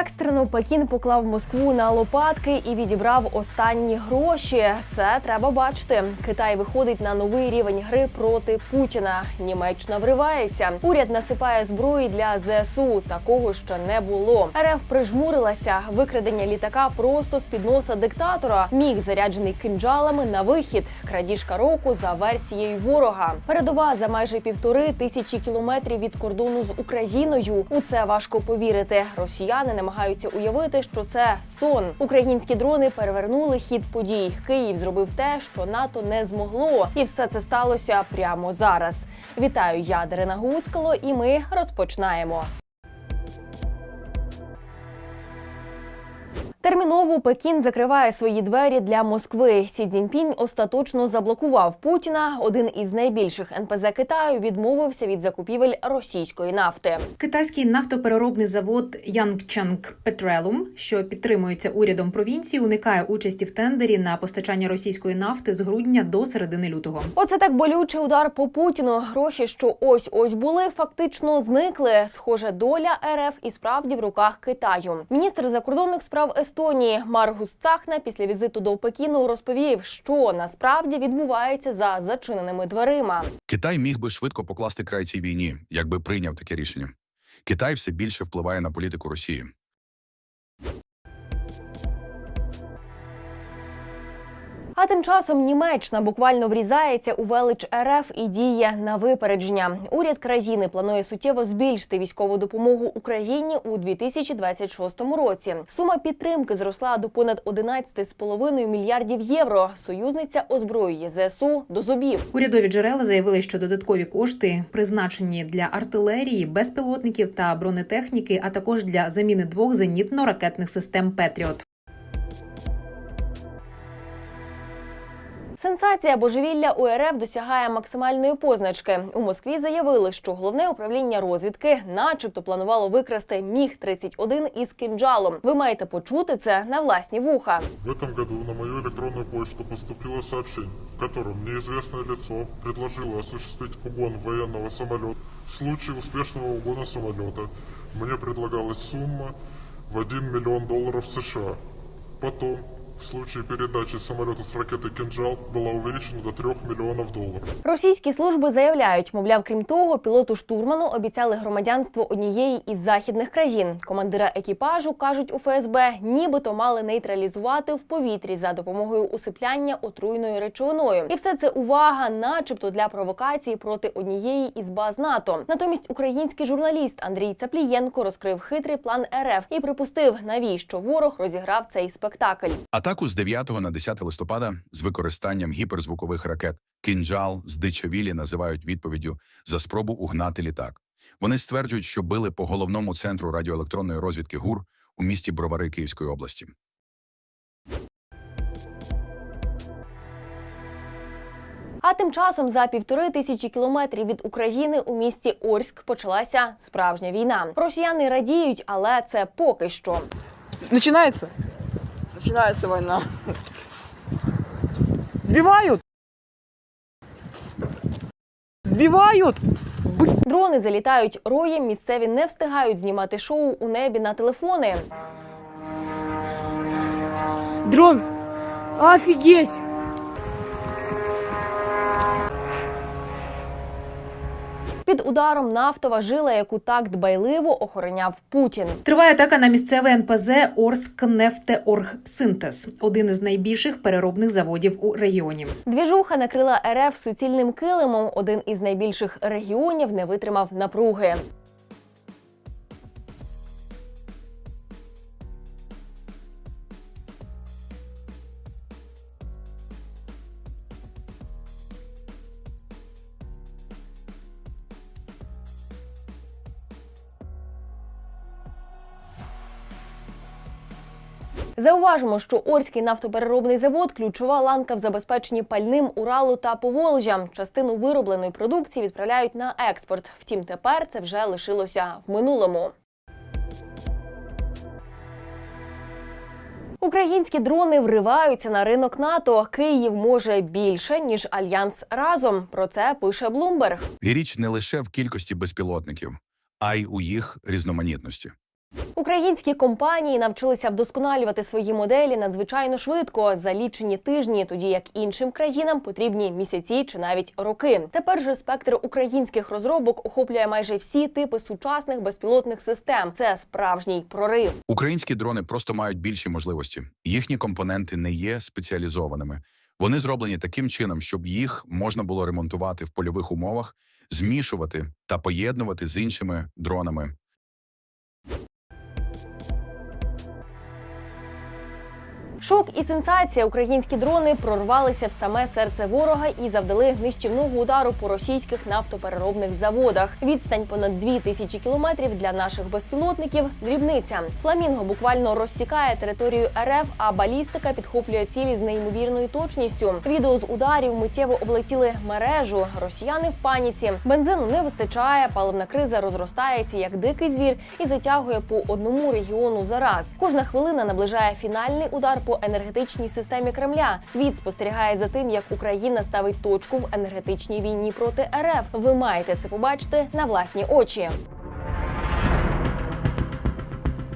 Екстрено Пекін поклав Москву на лопатки і відібрав останні гроші. Це треба бачити. Китай виходить на новий рівень гри проти Путіна. Німеччина вривається. Уряд насипає зброї для ЗСУ. Такого ще не було. РФ прижмурилася. Викрадення літака просто з під носа диктатора. Міг заряджений кинджалами на вихід. Крадіжка року за версією ворога. Передова за майже півтори тисячі кілометрів від кордону з Україною. У це важко повірити. Росіяни намагаються уявити, що це сон. Українські дрони перевернули хід подій. Київ зробив те, що НАТО не змогло, і все це сталося прямо зараз. Вітаю, я Дарина Гуцкало, і ми розпочинаємо. Терміново Пекін закриває свої двері для Москви. Сі Цзіньпінь остаточно заблокував Путіна. Один із найбільших НПЗ Китаю відмовився від закупівель російської нафти. Китайський нафтопереробний завод Yangchang Petroleum, що підтримується урядом провінції, уникає участі в тендері на постачання російської нафти з грудня до середини лютого. Оце так болючий удар по Путіну. Гроші, що ось ось були, фактично зникли. Схоже, доля РФ і справді в руках Китаю. Міністр закордонних справ Естонії Маргус Цахна після візиту до Пекіну розповів, що насправді відбувається за зачиненими дверима. Китай міг би швидко покласти край цій війні, якби прийняв таке рішення. Китай все більше впливає на політику Росії. А тим часом Німеччина буквально врізається у велич РФ і діє на випередження. Уряд країни планує суттєво збільшити військову допомогу Україні у 2026 році. Сума підтримки зросла до понад 11,5 мільярдів євро. Союзниця озброює ЗСУ до зубів. Урядові джерела заявили, що додаткові кошти призначені для артилерії, безпілотників та бронетехніки, а також для заміни двох зенітно-ракетних систем Петріот. Сенсація божевілля у РФ досягає максимальної позначки. У Москві заявили, що головне управління розвідки, начебто, планувало викрасти міг 31 із кинджалом. Ви маєте почути це на власні вуха. В этом году на мою электронную почту поступило сообщение, в котором неизвестное лицо предложило осуществить угон военного самолета. В случае успешного угона самолета мне предлагалась сумма в 1 миллион долларов США. Потом, в случае передачи самолета с ракетой «Кинжал» была увеличена до 3 миллионов долларов. Російські служби заявляють, мовляв, крім того, пілоту штурману обіцяли громадянство однієї із західних країн. Командира екіпажу кажуть у ФСБ, нібито мали нейтралізувати в повітрі за допомогою усипляння отруйною речовиною. І все це увага, начебто, для провокації проти однієї із баз НАТО. Натомість український журналіст Андрій Цаплієнко розкрив хитрий план РФ і припустив, навіщо ворог розіграв цей спектакль. Атаку з 9 на 10 листопада з використанням гіперзвукових ракет «Кінжал» з Дичавілі називають відповіддю за спробу угнати літак. Вони стверджують, що били по головному центру радіоелектронної розвідки ГУР у місті Бровари Київської області. А тим часом за півтори тисячі кілометрів від України у місті Орськ почалася справжня війна. Росіяни радіють, але це поки що. Начинается. Начинается война. Сбивают. Сбивают. Дрони залітають роєм. Місцеві не встигають знімати шоу у небі на телефони. Дрон. Офигеть. Під ударом нафтова жила, яку так дбайливо охороняв Путін. Триває атака на місцеве НПЗ Орскнефтеоргсинтез, один із найбільших переробних заводів у регіоні. Двіжуха накрила РФ суцільним килимом. Один із найбільших регіонів не витримав напруги. Зауважимо, що Орський нафтопереробний завод ключова ланка в забезпеченні пальним Уралу та Поволжя. Частину виробленої продукції відправляють на експорт. Втім, тепер це вже лишилося в минулому. Українські дрони вриваються на ринок НАТО. Київ може більше ніж альянс разом. Про це пише Блумберг. І річ не лише в кількості безпілотників, а й у їх різноманітності. Українські компанії навчилися вдосконалювати свої моделі надзвичайно швидко за лічені тижні, тоді як іншим країнам потрібні місяці чи навіть роки. Тепер же спектр українських розробок охоплює майже всі типи сучасних безпілотних систем. Це справжній прорив. Українські дрони просто мають більші можливості. Їхні компоненти не є спеціалізованими. Вони зроблені таким чином, щоб їх можна було ремонтувати в польових умовах, змішувати та поєднувати з іншими дронами. Шок і сенсація. Українські дрони прорвалися в саме серце ворога і завдали нищівного удару по російських нафтопереробних заводах. Відстань понад дві тисячі кілометрів для наших безпілотників. Дрібниця. Фламінго буквально розсікає територію РФ, а балістика підхоплює цілі з неймовірною точністю. Відео з ударів миттєво облетіли мережу. Росіяни в паніці. Бензину не вистачає. Паливна криза розростається як дикий звір і затягує по одному регіону за раз. Кожна хвилина наближає фінальний удар по енергетичній системі Кремля. Світ спостерігає за тим, як Україна ставить точку в енергетичній війні проти РФ. Ви маєте це побачити на власні очі.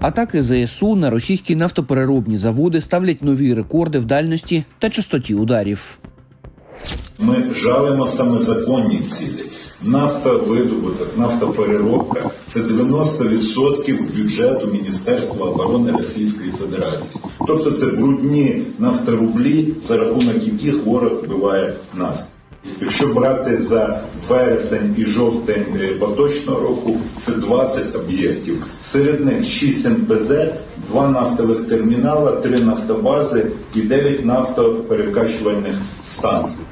Атаки ЗСУ на російські нафтопереробні заводи ставлять нові рекорди в дальності та частоті ударів. Ми жалимо саме законні цілі. Нафтовидобуток, нафтопереробка це 90% бюджету Міністерства оборони Російської Федерації. Тобто це брудні нафторублі, за рахунок яких ворог вбиває нас. Якщо брати за вересень і жовтень е, поточного року, це 20 об'єктів. Серед них 6 НПЗ, 2 нафтових термінала, 3 нафтобази і 9 нафтоперекачувальних станцій.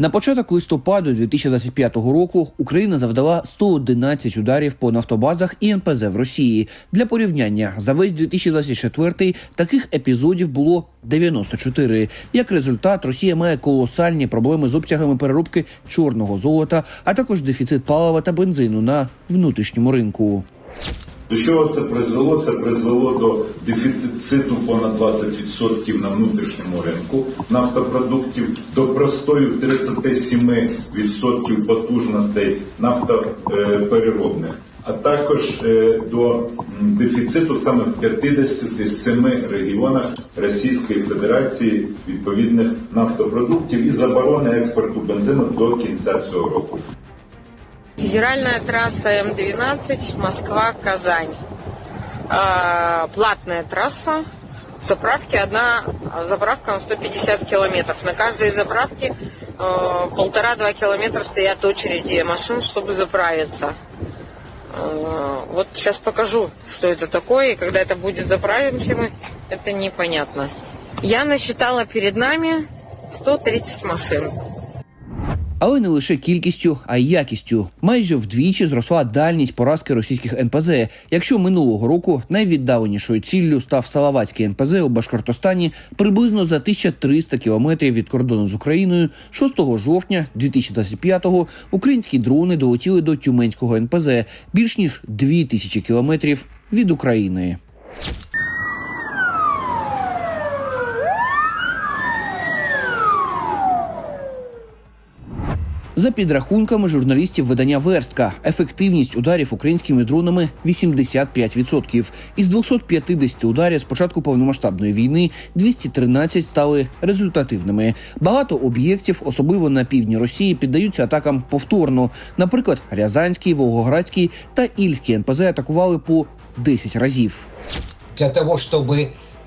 На початок листопаду 2025 року Україна завдала 111 ударів по нафтобазах і НПЗ в Росії. Для порівняння за весь 2024 таких епізодів було 94. Як результат, Росія має колосальні проблеми з обсягами переробки чорного золота, а також дефіцит палива та бензину на внутрішньому ринку. До чого це призвело? Це призвело до дефіциту понад 20% на внутрішньому ринку нафтопродуктів, до простою 37% потужностей нафтопереробних, а також е, до дефіциту саме в 57 регіонах Російської Федерації відповідних нафтопродуктів і заборони експорту бензину до кінця цього року. Федеральная трасса М12 Москва-Казань. А, Платная трасса. Заправки одна заправка на 150 километров. На каждой заправке э, полтора-два километра стоят очереди машин, чтобы заправиться. Э, Вот сейчас покажу, что это такое, и когда это будет заправимся мы, это непонятно. Я насчитала перед нами 130 машин. Але не лише кількістю, а й якістю. Майже вдвічі зросла дальність поразки російських НПЗ. Якщо минулого року найвіддаленішою ціллю став Салаватський НПЗ у Башкортостані приблизно за 1300 кілометрів від кордону з Україною, 6 жовтня 2025-го українські дрони долетіли до Тюменського НПЗ більш ніж 2000 кілометрів від України. За підрахунками журналістів видання Верстка, ефективність ударів українськими дронами 85%. Із 250 ударів з початку повномасштабної війни 213 стали результативними. Багато об'єктів, особливо на півдні Росії, піддаються атакам повторно. Наприклад, Рязанський, Волгоградський та Ільський НПЗ атакували по 10 разів. для того, э,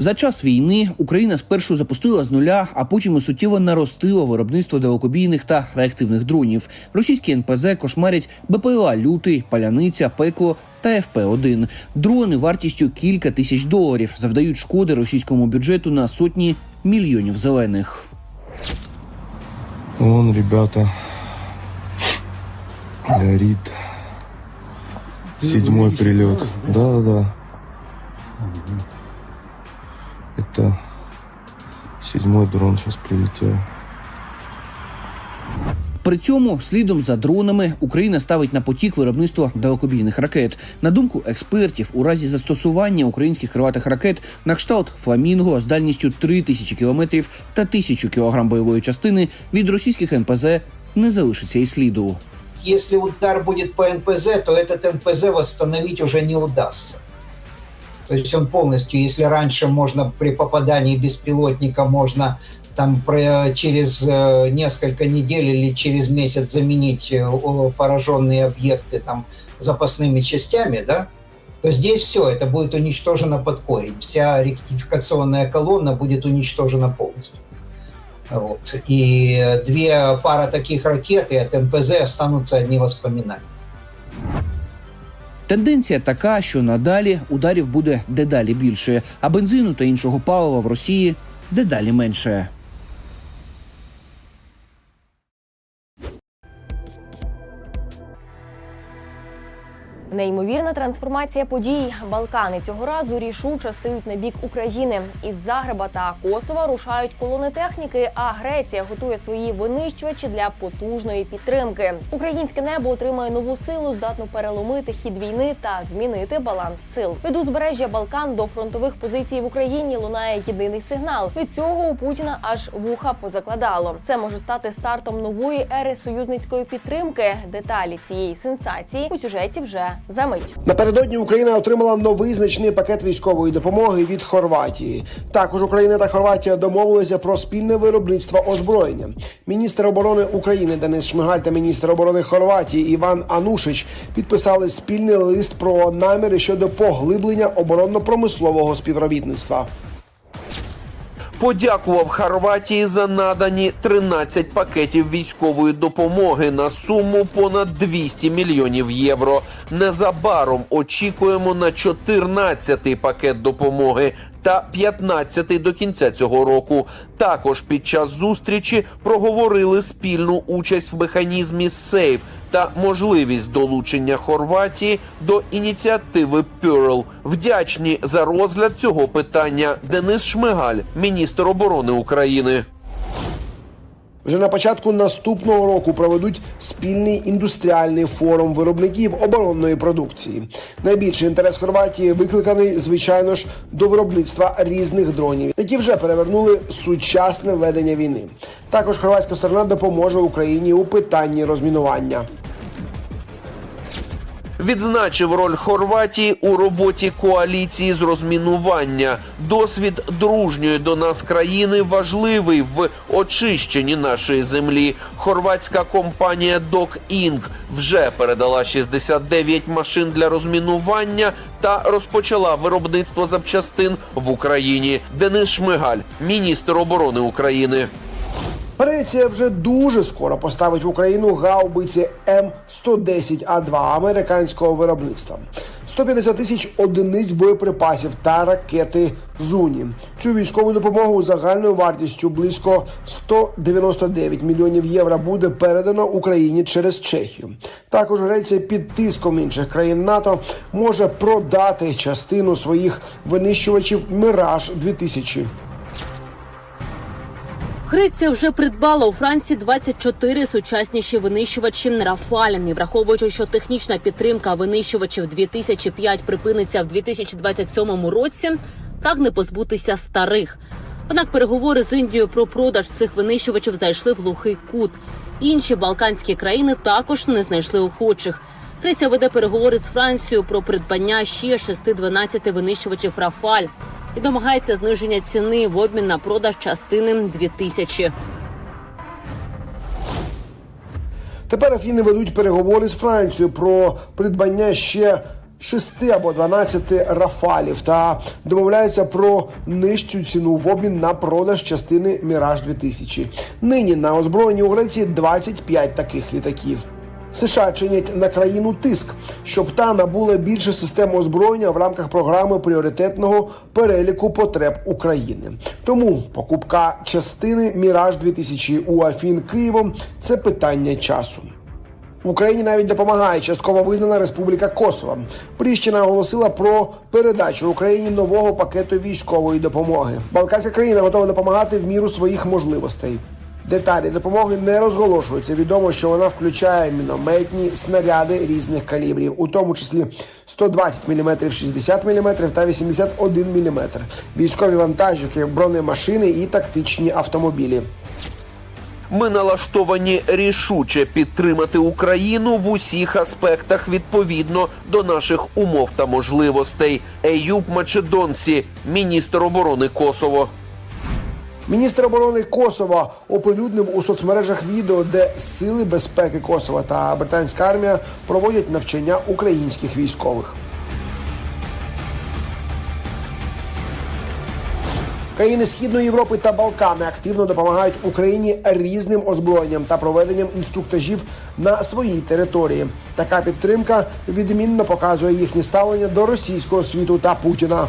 За час війни Україна спершу запустила з нуля, а потім і суттєво наростила виробництво далекобійних та реактивних дронів. Російські НПЗ кошмарять БПЛА Лютий, Паляниця, Пекло та ФП-1. Дрони вартістю кілька тисяч доларів завдають шкоди російському бюджету на сотні мільйонів зелених. Вон, ребята, горит. Седьмой прилет. Да-да-да. Это седьмой дрон сейчас прилетел. При цьому слідом за дронами Україна ставить на потік виробництво далекобійних ракет. На думку експертів, у разі застосування українських крилатих ракет на кшталт фламінго з дальністю 3000 кілометрів та 1000 кілограм бойової частини від російських НПЗ не залишиться і сліду. Если удар будет по НПЗ, то этот НПЗ восстановить уже не удастся. То есть он полностью, если раньше можно при попадании беспилотника можно там через э, несколько недель или через месяц заменить э, пораженные объекты там запасными частями, да, то здесь все, это будет уничтожено под корень. Вся ректификационная колонна будет уничтожена полностью. Вот. И две пара таких ракет, и от НПЗ останутся одни воспоминания. Тенденція така, що надалі ударів буде дедалі більше, а бензину та іншого палива в Росії дедалі менше. Неймовірна трансформація подій. Балкани цього разу рішуче стають на бік України. Із Загреба та Косова рушають колони техніки. А Греція готує свої винищувачі для потужної підтримки. Українське небо отримає нову силу, здатну переломити хід війни та змінити баланс сил. Від узбережжя Балкан до фронтових позицій в Україні лунає єдиний сигнал. Від цього у Путіна аж вуха позакладало. Це може стати стартом нової ери союзницької підтримки. Деталі цієї сенсації у сюжеті вже за мить. Напередодні Україна отримала новий значний пакет військової допомоги від Хорватії. Також Україна та Хорватія домовилися про спільне виробництво озброєння. Міністр оборони України Денис Шмигаль та міністр оборони Хорватії Іван Анушич підписали спільний лист про наміри щодо поглиблення оборонно-промислового співробітництва. Подякував Хорватії за надані 13 пакетів військової допомоги на суму понад 200 мільйонів євро. Незабаром очікуємо на 14-й пакет допомоги та 15-й до кінця цього року. Також під час зустрічі проговорили спільну участь в механізмі СЕЙФ та можливість долучення Хорватії до ініціативи Pearl. Вдячні за розгляд цього питання Денис Шмигаль, міністр оборони України. Вже на початку наступного року проведуть спільний індустріальний форум виробників оборонної продукції. Найбільший інтерес Хорватії викликаний, звичайно ж, до виробництва різних дронів, які вже перевернули сучасне ведення війни. Також хорватська сторона допоможе Україні у питанні розмінування. Відзначив роль Хорватії у роботі коаліції з розмінування. Досвід дружньої до нас країни важливий в очищенні нашої землі. Хорватська компанія Док Інк вже передала 69 машин для розмінування та розпочала виробництво запчастин в Україні. Денис Шмигаль, міністр оборони України. Греція вже дуже скоро поставить в Україну гаубиці М110А2 американського виробництва. 150 тисяч одиниць боєприпасів та ракети Зуні. Цю військову допомогу загальною вартістю близько 199 мільйонів євро буде передано Україні через Чехію. Також Греція під тиском інших країн НАТО може продати частину своїх винищувачів Мираж 2000 Греція вже придбала у Франції 24 сучасніші винищувачі Рафаль. І враховуючи, що технічна підтримка винищувачів 2005 припиниться в 2027 році, прагне позбутися старих. Однак переговори з Індією про продаж цих винищувачів зайшли в глухий кут. Інші балканські країни також не знайшли охочих. Греція веде переговори з Францією про придбання ще 6-12 винищувачів Рафаль і домагається зниження ціни в обмін на продаж частини 2000. Тепер Афіни ведуть переговори з Францією про придбання ще 6 або 12 рафалів та домовляються про нижчу ціну в обмін на продаж частини Міраж 2000 Нині на озброєнні у Греції 25 таких літаків. США чинять на країну тиск, щоб та набула більше систем озброєння в рамках програми пріоритетного переліку потреб України. Тому покупка частини Міраж 2000 у Афін Києвом це питання часу. Україні навіть допомагає частково визнана Республіка Косово. Пріщина оголосила про передачу Україні нового пакету військової допомоги. Балканська країна готова допомагати в міру своїх можливостей. Деталі допомоги не розголошуються. Відомо, що вона включає мінометні снаряди різних калібрів, у тому числі 120 мм, 60 мм та 81 мм, військові вантажівки, бронемашини і тактичні автомобілі. Ми налаштовані рішуче підтримати Україну в усіх аспектах відповідно до наших умов та можливостей. Еюб Мачедонсі, міністр оборони Косово. Міністр оборони Косова оприлюднив у соцмережах відео, де сили безпеки Косова та британська армія проводять навчання українських військових. Країни Східної Європи та Балкани активно допомагають Україні різним озброєнням та проведенням інструктажів на своїй території. Така підтримка відмінно показує їхнє ставлення до російського світу та Путіна.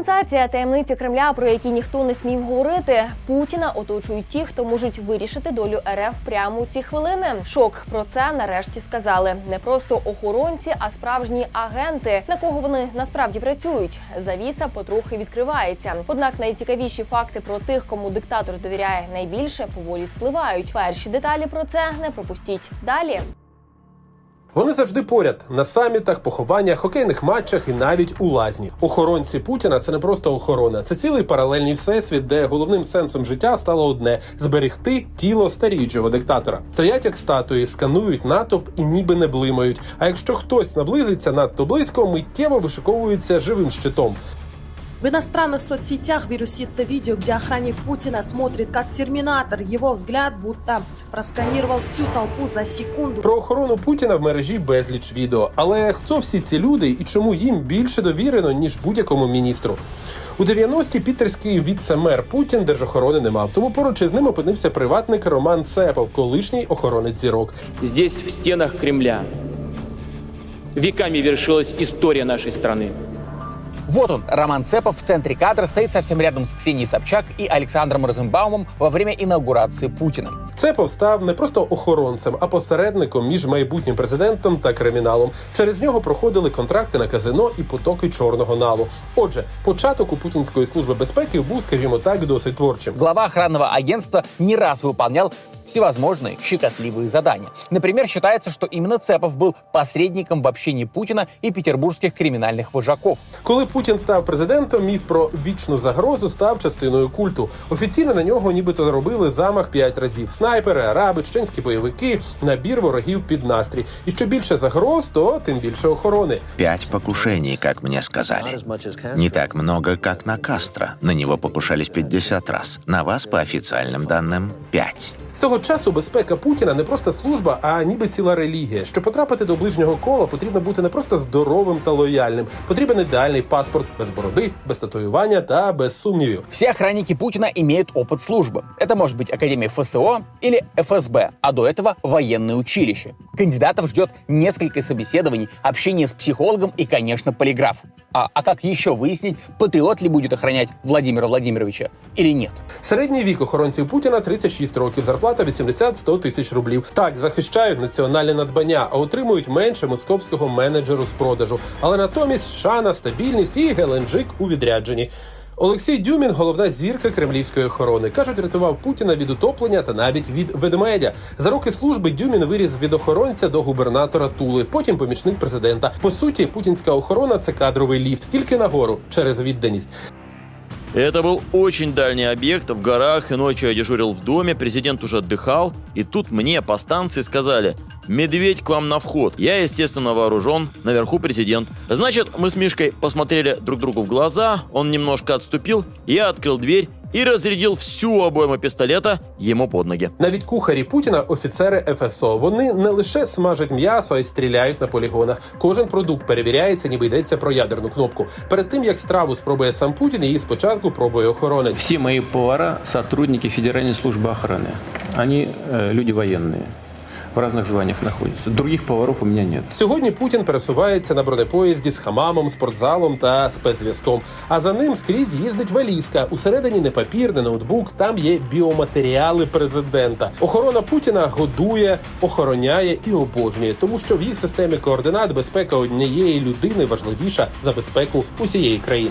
Сенсація таємниці Кремля, про які ніхто не смів говорити. Путіна оточують ті, хто можуть вирішити долю РФ прямо у ці хвилини. Шок про це нарешті сказали. Не просто охоронці, а справжні агенти. На кого вони насправді працюють? Завіса потрохи відкривається. Однак найцікавіші факти про тих, кому диктатор довіряє найбільше, поволі спливають. Перші деталі про це не пропустіть далі. Вони завжди поряд на самітах, похованнях, хокейних матчах і навіть у лазні. Охоронці Путіна це не просто охорона, це цілий паралельний всесвіт, де головним сенсом життя стало одне зберегти тіло старіючого диктатора. Стоять як статуї, сканують натовп і ніби не блимають. А якщо хтось наблизиться надто близько, миттєво вишиковується живим щитом. В иностранных соцсетях вирусится видео, где охранник Путина смотрит как терминатор. Его взгляд будто просканировал всю толпу за секунду. Про охорону Путіна в мережі безліч відео. Але хто всі ці люди і чому їм більше довірено ніж будь-якому міністру? У 90-ті пітерський віце-мер Путін держохорони не мав, тому поруч із ним опинився приватник Роман Цепов, колишній охоронець зірок. Здесь, в стенах Кремля, веками вершилась история нашей страны. Вот он, Роман Цепов в центре кадра стоит совсем рядом с Ксенией Собчак и Александром Розенбаумом во время инаугурации Путина. Цепов став не просто охоронцем, а посередником між майбутнім президентом та криміналом. Через нього проходили контракти на казино і потоки чорного налу. Отже, початок у путінської служби безпеки був, скажімо так, досить творчим. Глава охранного агентства не раз выполнял всевозможные щекотливые задания. Например, считается, что именно Цепов был посредником в общении Путина и петербургских криминальных вожаков. Коли Путін став президентом, міф про вічну загрозу став частиною культу. Офіційно на нього нібито робили замах п'ять разів: снайпери, араби, чеченські бойовики, набір ворогів під настрій. І що більше загроз, то тим більше охорони. Пять покушений, как мне сказали. Не так много, как на Кастро. На него покушались 50 раз. На вас, по официальным данным, 5. З того часу безпека Путіна не просто служба, а ніби ціла релігія. Щоб потрапити до ближнього кола, потрібно бути не просто здоровим та лояльним. Потрібен ідеальний паспорт без бороди, без татуювання та без сумнівів. Все охранники Путина имеют опыт службы. Это может быть Академия ФСО или ФСБ, а до этого военное училище. Кандидатов ждет несколько собеседований, общение с психологом и, конечно, полиграф. А, а как еще выяснить, патриот ли будет охранять Владимира Владимировича или нет? Середній вік охоронців Путіна 36 років, зарплата 80-100 тисяч рублів. Так захищають національне надбання, а отримують менше московського менеджеру з продажу. Але натомість шана, стабільність і геленджик у відрядженні. Олексій Дюмін, головна зірка кремлівської охорони, кажуть, рятував Путіна від утоплення та навіть від ведмедя. За роки служби Дюмін виріс від охоронця до губернатора Тули, потім помічник президента. По суті, путінська охорона це кадровий ліфт, тільки нагору через відданість. Это был очень дальний объект в горах, и ночью я дежурил в доме, президент уже отдыхал, и тут мне по станции сказали «Медведь к вам на вход». Я, естественно, вооружен, наверху президент. Значит, мы с Мишкой посмотрели друг другу в глаза, он немножко отступил, я открыл дверь и разрядил всю обойму пистолета ему под ноги. Навіть кухарі Путіна офіцери ФСО. Вони не лише смажать м'ясо, а й стріляють на полігонах. Кожен продукт перевіряється, ніби йдеться про ядерну кнопку. Перед тим як страву спробує сам Путін, її спочатку пробує охоронець. Все мои повара – сотрудники Федеральной службы охраны. Они э, люди военные. в разных званиях находятся. Других поваров у меня нет. Сьогодні Путін пересувається на бронепоїзді з хамамом, спортзалом та спецзв'язком. А за ним скрізь їздить валізка. Усередині не папір, не ноутбук. Там є біоматеріали президента. Охорона Путіна годує, охороняє і обожнює, тому що в їх системі координат безпека однієї людини важливіша за безпеку усієї країни.